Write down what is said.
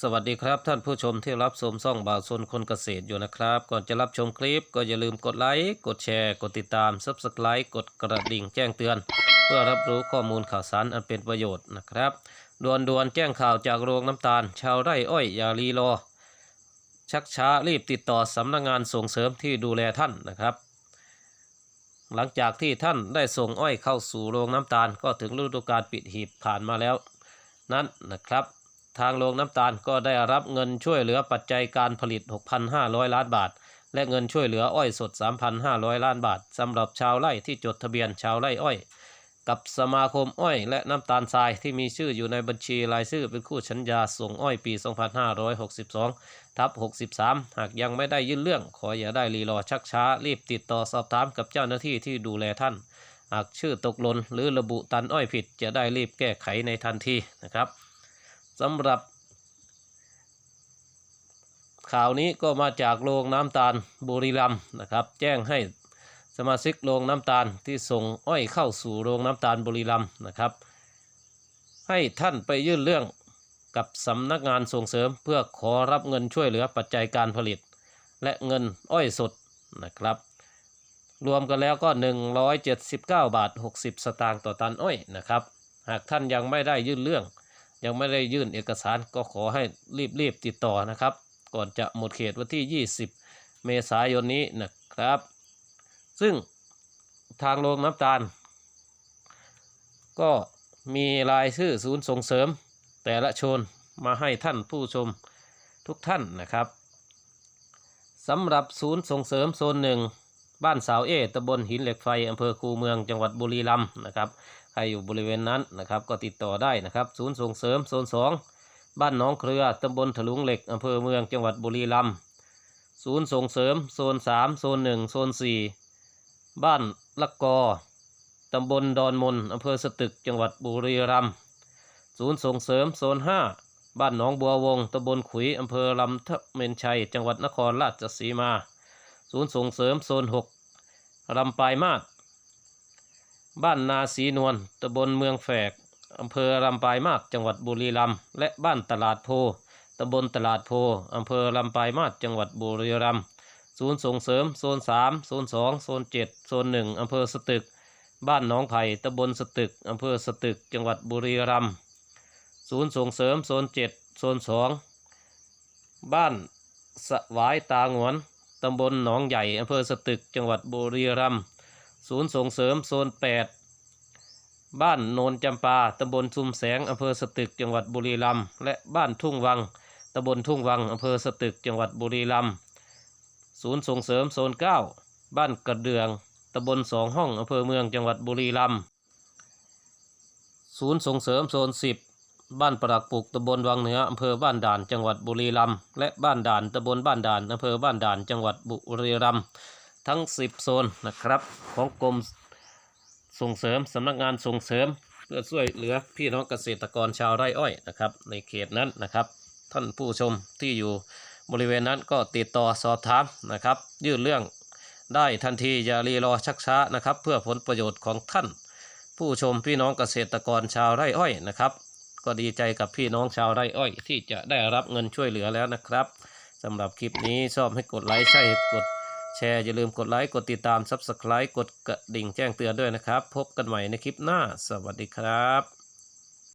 สวัสดีครับท่านผู้ชมที่รับชมซ่องบ่าวซนคนเกษตรอยู่นะครับ ก่อนจะรับชมคลิปก็อย่าลืมกดไลค์ กดแชร์ กดติดตาม Subscribe กดกระดิ่งแจ้งเตือน เพื่อรับรู้ข้อมูลข่าวสารอันเป็นประโยชน์นะครับด่วนด่วนๆแจ้งข่าวจากโรงน้ำตาล ชาวไร่อ้อยอย่ารีรอ ชักช้ารีบติดต่อสำนักงานส่งเสริมที่ดูแลท่านนะครับ หลังจากที่ท่านได้ส่งอ้อยเข้าสู่โรงน้ำตาล ก็ถึงฤดูกาลปิดหีบผ่านมาแล้ว นั้นนะครับ ทางโรงน้ำตาลก็ได้รับเงินช่วยเหลือปัจจัยการผลิต 6,500 ล้านบาท และเงินช่วยเหลืออ้อยสด 3,500 ล้านบาทสำหรับชาวไร่ที่จดทะเบียนชาวไร่อ้อย กับสมาคมอ้อย และน้ำตาลทรายที่มีชื่ออยู่ในบัญชีรายชื่อเป็นคู่สัญญาส่งอ้อยปี 2562 ทับ 63 หากยังไม่ได้ยื่นเรื่อง ขออย่าได้รีรอชักช้า รีบติดต่อสอบถามกับเจ้าหน้าที่ที่ดูแลท่าน หากชื่อตกหล่นหรือระบุตันอ้อยผิดจะได้รีบแก้ไขในทันทีนะครับ สำหรับ ข่าวนี้ก็มาจากโรงน้ำตาลบุรีรัมนะครับ แจ้งให้สมาชิกโรงน้ำตาลที่ส่งอ้อยเข้าสู่โรงน้ำตาลบุรีรัมนะครับ ให้ท่านไปยื่นเรื่องกับสำนักงานส่งเสริมเพื่อขอรับเงินช่วยเหลือปัจจัยการผลิต และเงินอ้อยสดนะครับ รวมกันแล้วก็ 179 บาท 60 สตางค์ต่อตันอ้อยนะครับ หากท่านยังไม่ได้ยื่นเรื่อง ยังไม่ได้ยื่นเอกสารก็ขอให้รีบๆติดต่อนะครับ ก่อนจะหมดเขตวันที่ 20 เมษายนนี้นะครับ ซึ่งทางโรงน้ำตาล ก็มีรายชื่อศูนย์ส่งเสริม แต่ละชนมาให้ท่านผู้ชมทุกท่านนะครับสำหรับศูนย์ส่งเสริมโซนหนึ่งบ้านสาวเอตำบลหินเหล็กไฟอำเภอคูเมืองจังหวัดบุรีรัมย์นะครับ ใครอยู่บริเวณนั้นนะครับ ก็ติดต่อได้นะครับ ศูนย์ส่งเสริมโซนสองบ้านหนองเครือตำบลถลุงเหล็กอำเภอเมืองจังหวัดบุรีรัมย์ศูนย์ส่งเสริมโซนสามโซนหนึ่งโซนสี่บ้านละกอตำบลดอนมนอำเภอสตึกจังหวัดบุรีรัมย์ศูนย์ส่งเสริมโซนห้าบ้านหนองบัววงตำบลขุยอำเภอลำทะเมนชัย จังหวัดนครราชสีมา ศูนย์ส่งเสริมโซนหกลำปลายมาศ บ้านนาสีนวลตำบลเมืองแฝกอำเภอลำปายมาศจังหวัดบุรีรัมย์และบ้านตลาดโพตำบลตลาดโพอำเภอลำปายมาศจังหวัดบุรีรัมย์ศูนย์ส่งเสริมโซนสามโซนสองโซนเจ็ดโซนหนึ่งอำเภอสตึก บ้านหนองไผ่ตำบลสตึกอำเภอสตึกจังหวัดบุรีรัมย์ศูนย์ส่งเสริมโซนเจ็ดโซนสองบ้านสวายตางวนตำบลหนองใหญ่อำเภอสตึกจังหวัดบุรีรัมย์ ศูนย์ส่งเสริมโซน 8 บ้านโนนจำปาตำบลชุมแสงอำเภอสตึกจังหวัดบุรีรัมย์และบ้านทุ่งวังตำบลทุ่งวังอำเภอสตึกจังหวัดบุรีรัมย์ศูนย์ส่งเสริมโซน 9 บ้านกระเดืองตำบลสองห้องอำเภอเมืองจังหวัดบุรีรัมย์ศูนย์ส่งเสริมโซน 10 บ้านปรักปุกตำบลวังเหนืออำเภอบ้านด่านจังหวัดบุรีรัมย์และบ้านด่านตำบลบ้านด่านอำเภอบ้านด่านจังหวัดบุรีรัมย์ ทั้ง 10 โซนนะครับ ของกรมส่งเสริมสำนักงานส่งเสริม เพื่อช่วยเหลือพี่น้องเกษตรกรชาวไร่อ้อยนะครับ ในเขตนั้นนะครับ ท่านผู้ชมที่อยู่บริเวณนั้นก็ติดต่อสอบถามนะครับ ยื่นเรื่องได้ทันทีอย่ารีรอชักช้านะครับ เพื่อผลประโยชน์ของท่าน ผู้ชมพี่น้องเกษตรกรชาวไร่อ้อยนะครับ ก็ดีใจกับพี่น้องชาวไร่อ้อย ที่จะได้รับเงินช่วยเหลือแล้วนะครับสำหรับคลิปนี้ชอบให้กดไลค์ใช่กด แชร์อย่าลืมกดไลค์กดติดตาม Subscribe กดกระดิ่งแจ้งเตือนด้วยนะครับ พบกันใหม่ในคลิปหน้า สวัสดีครับ